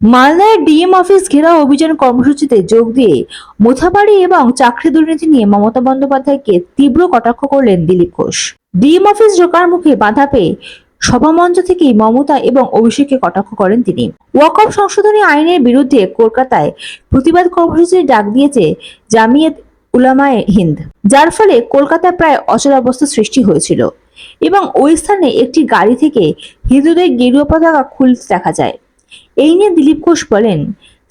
মালদায় DM office ঘেরাও অভিযান কর্মসূচিতে যোগ দিয়ে মোথাবাড়ি এবং চাকরি দুর্নীতি নিয়ে মমতা বন্দ্যোপাধ্যায়কে তীব্র কটাক্ষ করলেন দিলীপ ঘোষ। ডিএম অফিস ঢোকার মুখে বাধা পেয়ে সভামঞ্চ থেকেই মমতা এবং অভিষেককে কটাক্ষ করেন তিনি। ওয়াকফ সংশোধনী আইনের বিরুদ্ধে কলকাতায় প্রতিবাদ কর্মসূচির ডাক দিয়েছে জামিয়াত উলামায়ে হিন্দ। যার ফলে কলকাতায় প্রায় অচলাবস্থা সৃষ্টি হয়েছিল এবং ওই স্থানে একটি গাড়ি থেকে হিন্দুদের গেরুয়া পতাকা খুলতে দেখা যায়। এই নিয়ে দিলীপ ঘোষ বলেন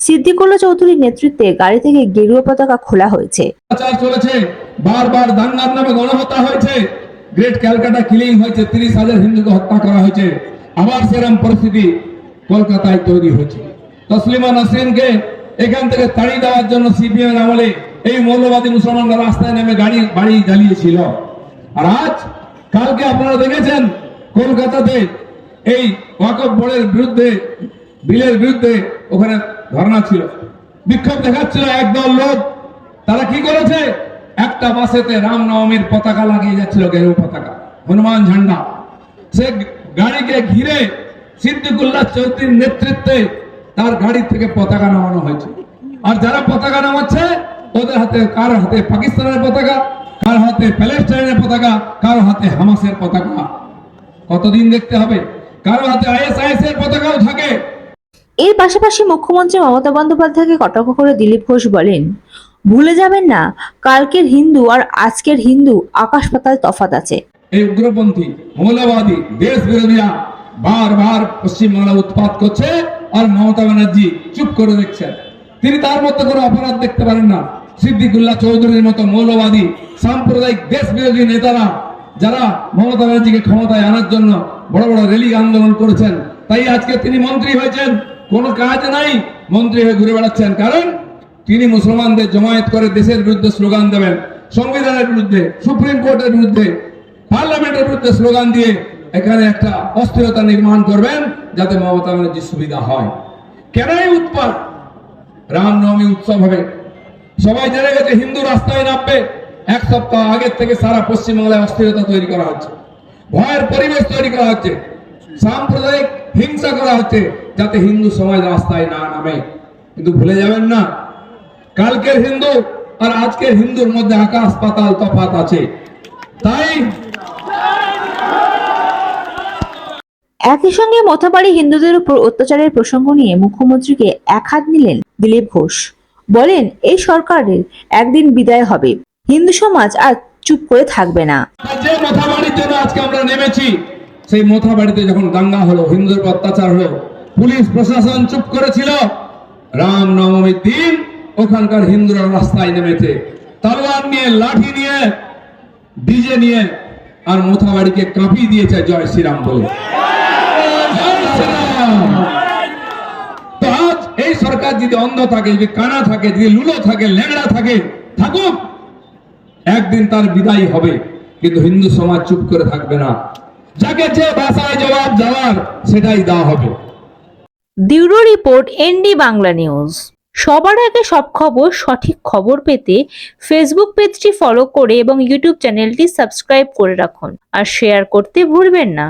সিদ্দিকুল্লা চৌধুরীর নেতৃত্বে গাড়ি থেকে গেরুয়া পতাকা খোলা হয়েছে। বারবার দাঙ্গার নামে গণহত্যা হয়েছে। গ্রেট ক্যালকাটা কিলিং হয়েছে, তিরিশ হাজার হিন্দুকে হত্যা করা হয়েছে। আবার সেরকম পরিস্থিতি কলকাতায় তৈরি হয়েছে। তসলিমা নাসরিনকে এখান থেকে তাড়িয়ে দেওয়ার জন্য সিপিএম আমলে এই মৌলবাদী মুসলমানরা রাস্তায় নেমে গাড়ি, বাড়ি জ্বালিয়েছিল। আর আজ, কালকে আপনারা দেখেছেন, কলকাতাতে এই ওয়াকফ বোর্ডের বিরুদ্ধে বিলের বিরুদ্ধে ওখানে ধর্ণা ছিল। বিক্ষোভ দেখাচ্ছিল একদল লোক। তারা কি করেছে? একটা বাসেতে রামনবমীর পতাকা লাগিয়ে যাচ্ছিল গেরু পতাকা, হনুমান ঝান্ডা। সে গাড়িকে ঘিরে সিদ্দিকুল্লাহ চৌধুরীর নেতৃত্বে তার গাড়ি থেকে পতাকা নামানো হয়েছে। আর যারা পতাকা নামাচ্ছে ওদের হাতে, কার হাতে? পাকিস্তানের পতাকা, কার হাতে? প্যালেস্টাইনের পতাকা, কার হাতে? হামাসের পতাকা। কতদিন দেখতে হবে? কারও হাতে আইএসআইএস এর পতাকাও থাকে। এর পাশাপাশি মুখ্যমন্ত্রী মমতা বন্দ্যোপাধ্যায়কে কটাক্ষ করে দিলীপ ঘোষ বলেন, ভুলে যাবেন না, কালকের হিন্দু আর আজকের হিন্দু আকাশ পাতাল তফাত আছে। এই উগ্রপন্থী, মৌলবাদী দেশ বিরোধীরা বারবার পশ্চিমবাংলা উৎপাত করছে আর মমতা ব্যানার্জি চুপ করে দেখছেন। তিনি তার মতো করে অপরাধ দেখতে পারেন না। সিদ্দিকুল্লাহ চৌধুরীর মতো মৌলবাদী, সাম্প্রদায়িক দেশ বিরোধী নেতারা যারা মমতা ব্যানার্জিকে ক্ষমতায় আনার জন্য বড় বড় রেলি আন্দোলন করেছেন, তাই আজকে তিনি মন্ত্রী হয়েছেন। কোনো কাজ নাই, মন্ত্রী হয়ে ঘুরে বেড়াচ্ছেন। কারণ তিনি মুসলমানদের জমায়েত করে দেশের বিরুদ্ধে স্লোগান দেবেন। সংবিধানের বিরুদ্ধে, সুপ্রিম কোর্টের বিরুদ্ধে, পার্লামেন্টের বিরুদ্ধে স্লোগান দিয়ে এখানে একটা অস্থিরতা নির্মাণ করবেন যাতে মমতা ব্যানার্জির সুবিধা হয়। কেন এই উৎপাদ রামনবমী উৎসব হবে। সবাই জেনে গেছে হিন্দু রাস্তায় নামবে। এক সপ্তাহ আগের থেকে সারা পশ্চিমবাংলায় অস্থিরতা তৈরি করা হচ্ছে। ভয়ের পরিবেশ তৈরি করা হচ্ছে। সাম্প্রদায়িক হিংসা করা হচ্ছে যাতে হিন্দু সমাজ রাস্তায় না নামে। কিন্তু ভুলে যাবেন না কালকের হিন্দু আর আজকের হিন্দুর মধ্যে আকাশ পাতাল তফাত আছে। তাই একই সঙ্গে মথাবাড়ি হিন্দুদের উপর অত্যাচারের প্রসঙ্গ নিয়ে মুখ্যমন্ত্রীকে এক হাত নিলেন দিলীপ ঘোষ। বলেন এই সরকারের একদিন বিদায় হবে। হিন্দু সমাজ আর চুপ করে থাকবে না। যে মথাবাড়ির জন্য আজকে আমরা নেমেছি। সেই মথাবাড়িতে যখন দাঙ্গা হলো হিন্দুর অত্যাচার হলো, পুলিশ, প্রশাসন চুপ করেছিল। রাম নবমীর দিন ওখানকার হিন্দুরা রাস্তায় নেমেছে। তলোয়ার নিয়ে, লাঠি নিয়ে, ডিজে নিয়ে, আর মথাবাড়িকে কাঁপিয়ে দিয়েছে জয় শ্রীরাম বলে। সরকার যদি অন্ধ থাকে, যদি কানা থাকে, যদি লুলো থাকে ল্যাংড়া থাকে, থাকুক, একদিন তার বিদায় হবে। কিন্তু হিন্দু সমাজ চুপ করে থাকবে না। যাকে যে ভাষায় জবাব দেওয়ার, সেটাই দেওয়া হবে। Bureau report, ND Bangla news. সবার আগে সব খবর, সঠিক খবর পেতে ফেসবুক পেজটি ফলো করে এবং ইউটিউব চ্যানেলটি সাবস্ক্রাইব করে রাখুন। আর শেয়ার করতে ভুলবেন না।